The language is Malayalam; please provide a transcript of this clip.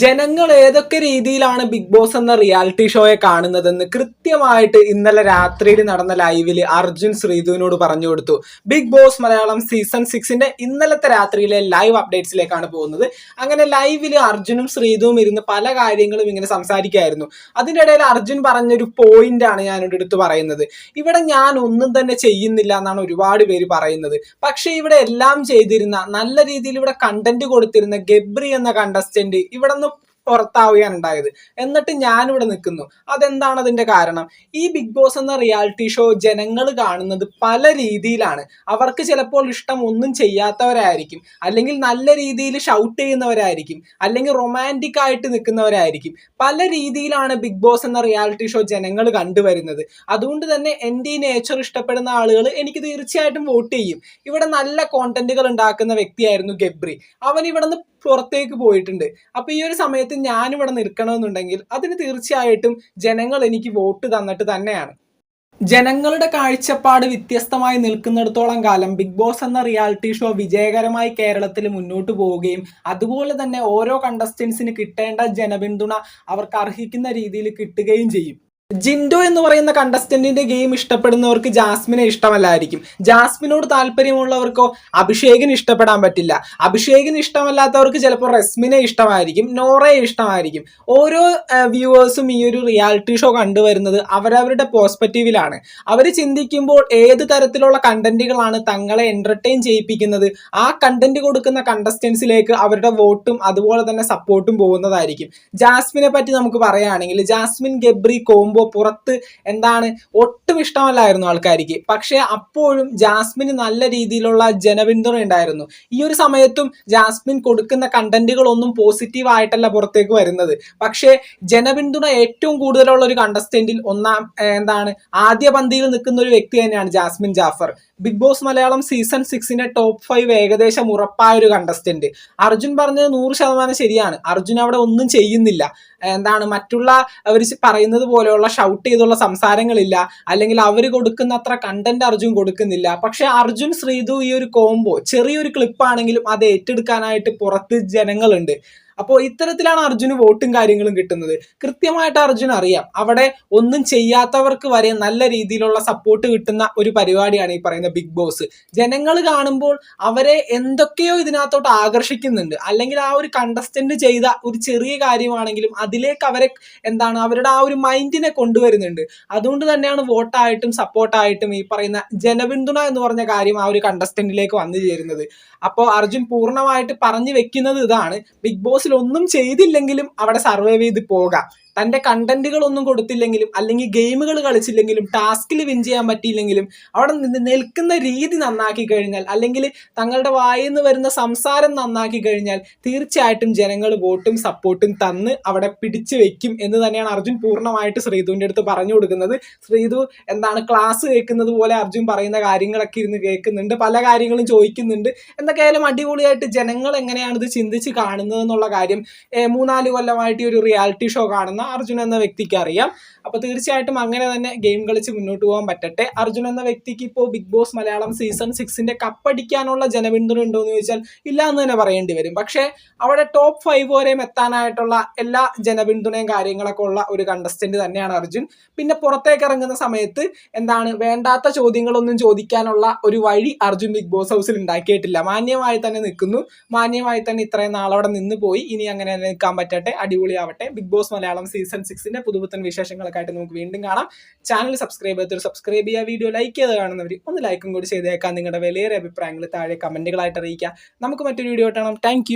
ജനങ്ങൾ ഏതൊക്കെ രീതിയിലാണ് ബിഗ് ബോസ് എന്ന റിയാലിറ്റി ഷോയെ കാണുന്നതെന്ന് കൃത്യമായിട്ട് ഇന്നലെ രാത്രിയിൽ നടന്ന ലൈവിൽ അർജുൻ ശ്രീധുവിനോട് പറഞ്ഞു കൊടുത്തു. ബിഗ് ബോസ് മലയാളം സീസൺ സിക്സിന്റെ ഇന്നലത്തെ രാത്രിയിലെ ലൈവ് അപ്ഡേറ്റ്സിലേക്കാണ് പോകുന്നത്. അങ്ങനെ ലൈവിൽ അർജുനും ശ്രീധുവും ഇരുന്ന് പല കാര്യങ്ങളും ഇങ്ങനെ സംസാരിക്കായിരുന്നു. അതിന്റെ ഇടയിൽ അർജുൻ പറഞ്ഞൊരു പോയിന്റാണ് ഇവിടെ എടുത്ത് പറയുന്നത്. ഇവിടെ ഞാൻ ഒന്നും തന്നെ ചെയ്യുന്നില്ല എന്നാണ് ഒരുപാട് പേര് പറയുന്നത്. പക്ഷേ ഇവിടെ എല്ലാം ചെയ്തിരുന്ന നല്ല രീതിയിൽ ഇവിടെ കണ്ടന്റ് കൊടുത്തിരുന്ന ഗബ്രി എന്ന കണ്ടസ്റ്റന്റ് ഇവിടെ പുറത്താവുകയാണ് ഉണ്ടായത് എന്നിട്ട് ഞാനിവിടെ നിൽക്കുന്നു. അതെന്താണ് അതിന്റെ കാരണം? ഈ ബിഗ് ബോസ് എന്ന റിയാലിറ്റി ഷോ ജനങ്ങൾ കാണുന്നത് പല രീതിയിലാണ്. അവർക്ക് ചിലപ്പോൾ ഇഷ്ടം ഒന്നും ചെയ്യാത്തവരായിരിക്കും. അല്ലെങ്കിൽ നല്ല രീതിയിൽ ഷൗട്ട് ചെയ്യുന്നവരായിരിക്കും. അല്ലെങ്കിൽ റൊമാന്റിക് ആയിട്ട് നിൽക്കുന്നവരായിരിക്കും. പല രീതിയിലാണ് ബിഗ് ബോസ് എന്ന റിയാലിറ്റി ഷോ ജനങ്ങൾ കണ്ടുവരുന്നത്. അതുകൊണ്ട് തന്നെ എന്റെ ഈ നേച്ചർ ഇഷ്ടപ്പെടുന്ന ആളുകൾ എനിക്ക് തീർച്ചയായിട്ടും വോട്ട് ചെയ്യും. ഇവിടെ നല്ല കോണ്ടന്റുകൾ ഉണ്ടാക്കുന്ന വ്യക്തിയായിരുന്നു ഗബ്രി. അവൻ ഇവിടെ നിന്ന് പുറത്തേക്ക് പോയിട്ടുണ്ട്. അപ്പൊ ഈ ഒരു സമയത്ത് ഞാനിവിടെ നിൽക്കണമെന്നുണ്ടെങ്കിൽ അതിന് തീർച്ചയായിട്ടും ജനങ്ങൾ എനിക്ക് വോട്ട് തന്നിട്ട് തന്നെയാണ്. ജനങ്ങളുടെ കാഴ്ചപ്പാട് വ്യത്യസ്തമായി നിൽക്കുന്നിടത്തോളം കാലം ബിഗ് ബോസ് എന്ന റിയാലിറ്റി ഷോ വിജയകരമായി കേരളത്തിൽ മുന്നോട്ട് പോവുകയും അതുപോലെ തന്നെ ഓരോ കണ്ടസ്റ്റൻസിന് കിട്ടേണ്ട ജനപിന്തുണ അവർക്ക് അർഹിക്കുന്ന രീതിയിൽ കിട്ടുകയും ചെയ്യും. ജിൻഡോ എന്ന് പറയുന്ന കണ്ടസ്റ്റന്റിന്റെ ഗെയിം ഇഷ്ടപ്പെടുന്നവർക്ക് ജാസ്മിനെ ഇഷ്ടമല്ലായിരിക്കും. ജാസ്മിനോട് താല്പര്യമുള്ളവർക്കോ അഭിഷേകിന് ഇഷ്ടപ്പെടാൻ പറ്റില്ല. അഭിഷേകിന് ഇഷ്ടമല്ലാത്തവർക്ക് ചിലപ്പോൾ റസ്മിനെ ഇഷ്ടമായിരിക്കും നോറയെ ഇഷ്ടമായിരിക്കും. ഓരോ വ്യൂവേഴ്സും ഈ ഒരു റിയാലിറ്റി ഷോ കണ്ടുവരുന്നത് അവരവരുടെ പോസ്പെക്റ്റീവിലാണ് അവർ ചിന്തിക്കുമ്പോൾ ഏത് തരത്തിലുള്ള കണ്ടന്റുകളാണ് തങ്ങളെ എന്റർടൈൻ ചെയ്യിപ്പിക്കുന്നത്? ആ കണ്ടന്റ് കൊടുക്കുന്ന കണ്ടസ്റ്റൻസിലേക്ക് അവരുടെ വോട്ടും അതുപോലെ തന്നെ സപ്പോർട്ടും പോകുന്നതായിരിക്കും. ജാസ്മിനെ പറ്റി നമുക്ക് പറയുകയാണെങ്കിൽ ജാസ്മിൻ ഗബ്രി കോംബോ പുറത്ത് എന്താണ് ഒട്ടും ഇഷ്ടമല്ലായിരുന്നു ആൾക്കാർക്ക് പക്ഷേ അപ്പോഴും ജാസ്മിന് നല്ല രീതിയിലുള്ള ജനപിന്തുണ ഉണ്ടായിരുന്നു. ഈ ഒരു സമയത്തും ജാസ്മിൻ കൊടുക്കുന്ന കണ്ടന്റുകളൊന്നും പോസിറ്റീവ് ആയിട്ടല്ല പുറത്തേക്ക് വരുന്നത്. പക്ഷേ ജനപിന്തുണ ഏറ്റവും കൂടുതലുള്ള ഒരു കണ്ടസ്റ്റന്റിൽ ഒന്നാം എന്താണ് ആദ്യ പന്തിയിൽ നിൽക്കുന്ന ഒരു വ്യക്തി തന്നെയാണ് Jasmine Jafar. Big Boss Malayalam season സിക്സിന്റെ top five ഏകദേശം ഉറപ്പായ ഒരു കണ്ടസ്റ്റന്റ് അർജുൻ പറഞ്ഞത് നൂറ് ശതമാനം ശരിയാണ്. അർജുൻ അവിടെ ഒന്നും ചെയ്യുന്നില്ല. എന്താണ് മറ്റുള്ള അവർ പറയുന്നത് പോലെയുള്ള ഷൗട്ട് ചെയ്തുള്ള സംസാരങ്ങളില്ല. അല്ലെങ്കിൽ അവർ കൊടുക്കുന്ന അത്ര കണ്ടന്റ് അർജുൻ കൊടുക്കുന്നില്ല. പക്ഷെ അർജുൻ ശ്രീതു ഈ ഒരു കോംബോ ചെറിയൊരു ക്ലിപ്പാണെങ്കിലും അത് ഏറ്റെടുക്കാനായിട്ട് പുറത്ത് ജനങ്ങളുണ്ട്. അപ്പോൾ ഇത്തരത്തിലാണ് അർജുന് വോട്ടും കാര്യങ്ങളും കിട്ടുന്നത്. കൃത്യമായിട്ട് അർജുൻ അറിയാം. അവിടെ ഒന്നും ചെയ്യാത്തവർക്ക് വരെ നല്ല രീതിയിലുള്ള സപ്പോർട്ട് കിട്ടുന്ന ഒരു പരിപാടിയാണ് ഈ പറയുന്ന ബിഗ് ബോസ് ജനങ്ങൾ കാണുമ്പോൾ അവരെ എന്തൊക്കെയോ ഇതിനകത്തോട്ട് ആകർഷിക്കുന്നുണ്ട്. അല്ലെങ്കിൽ ആ ഒരു കണ്ടസ്റ്റന്റ് ചെയ്ത ഒരു ചെറിയ കാര്യമാണെങ്കിലും അതിലേക്ക് അവരെ എന്താണ് അവരുടെ ആ ഒരു മൈൻഡിനെ കൊണ്ടുവരുന്നുണ്ട്. അതുകൊണ്ട് തന്നെയാണ് വോട്ടായിട്ടും സപ്പോർട്ടായിട്ടും ഈ പറയുന്ന ജനപിന്തുണ എന്ന് പറഞ്ഞ കാര്യം ആ ഒരു കണ്ടസ്റ്റന്റിലേക്ക് വന്നു ചേരുന്നത്. അപ്പോൾ അർജുൻ പൂർണമായിട്ട് പറഞ്ഞു വെക്കുന്നത് ഇതാണ്. ബിഗ് ബോസിൽ ഒന്നും ചെയ്തില്ലെങ്കിലും അവിടെ സർവൈവ് ചെയ്ത് പോകാം. തന്റെ കണ്ടന്റുകളൊന്നും കൊടുത്തില്ലെങ്കിലും അല്ലെങ്കിൽ ഗെയിമുകൾ കളിച്ചില്ലെങ്കിലും ടാസ്കിൽ വിൻ ചെയ്യാൻ പറ്റിയില്ലെങ്കിലും അവിടെ നിന്ന് നിൽക്കുന്ന രീതി നന്നാക്കി കഴിഞ്ഞാൽ അല്ലെങ്കിൽ തങ്ങളുടെ വായിൽ നിന്ന് വരുന്ന സംസാരം നന്നാക്കി കഴിഞ്ഞാൽ തീർച്ചയായിട്ടും ജനങ്ങൾ വോട്ടും സപ്പോർട്ടും തന്ന് അവിടെ പിടിച്ചു വെക്കും എന്ന് തന്നെയാണ് അർജുൻ പൂർണമായിട്ട് ശ്രീധുവിന്റെ അടുത്ത് പറഞ്ഞു കൊടുക്കുന്നത്. ശ്രീധു എന്താണ് ക്ലാസ് കേൾക്കുന്നത് പോലെ അർജുൻ പറയുന്ന കാര്യങ്ങളൊക്കെ ഇരുന്ന് കേൾക്കുന്നുണ്ട് പല കാര്യങ്ങളും ചോദിക്കുന്നുണ്ട്. എന്തൊക്കെയായാലും അടിപൊളിയായിട്ട് ജനങ്ങൾ എങ്ങനെയാണ് ഇത് ചിന്തിച്ച് കാണുന്നത് എന്നുള്ള കാര്യം മൂന്നാൽ കൊല്ലമായിട്ട് ഈ ഒരു റിയാലിറ്റി ഷോ കാണുന്ന അർജുൻ എന്ന വ്യക്തിക്ക് അറിയാം. അപ്പോൾ തീർച്ചയായിട്ടും അങ്ങനെ തന്നെ ഗെയിം കളിച്ച് മുന്നോട്ട് പോകാൻ പറ്റട്ടെ. അർജുൻ എന്ന വ്യക്തിക്ക് ഇപ്പോൾ ബിഗ് ബോസ് മലയാളം സീസൺ സിക്സിന്റെ കപ്പടിക്കാനുള്ള ജനപിന്തുണ ഉണ്ടോ എന്ന് ചോദിച്ചാൽ ഇല്ല എന്ന് തന്നെ പറയേണ്ടി വരും. പക്ഷേ അവിടെ ടോപ്പ് ഫൈവ് വരെയും എത്താനായിട്ടുള്ള എല്ലാ ജനപിന്തുണയും കാര്യങ്ങളൊക്കെ ഉള്ള ഒരു കണ്ടസ്റ്റന്റ് തന്നെയാണ് അർജുൻ. പിന്നെ പുറത്തേക്ക് ഇറങ്ങുന്ന സമയത്ത് എന്താണ് വേണ്ടാത്ത ചോദ്യങ്ങളൊന്നും ചോദിക്കാനുള്ള ഒരു വഴി അർജുൻ ബിഗ് ബോസ് ഹൗസിൽ ഉണ്ടാക്കിയിട്ടില്ല. മാന്യമായി തന്നെ നിൽക്കുന്നു. മാന്യമായി തന്നെ ഇത്രയും നാളവിടെ നിന്ന് പോയി. ഇനി അങ്ങനെ നിൽക്കാൻ പറ്റട്ടെ. അടിപൊളിയാവട്ടെ. ബിഗ് ബോസ് മലയാളം സീസൺ സിക്സിന്റെ പുതുപുത്തൻ വിശേഷങ്ങളൊക്കെ ആയിട്ട് നമുക്ക് വീണ്ടും കാണാം. ചാനൽ സബ്സ്ക്രൈബ് ചെയ്തൊരു സബ്സ്ക്രൈബ് ചെയ്യുക വീഡിയോ ലൈക്ക് ചെയ്ത് കാണുന്നവർ ഒന്ന് ലൈക്കും കൂടി ചെയ്തേക്കാം. നിങ്ങളുടെ വിലയേറെ അഭിപ്രായങ്ങൾ താഴെ കമന്റുകളായിട്ട് അറിയിക്കുക നമുക്ക് മറ്റൊരു വീഡിയോ കാണാം. താങ്ക്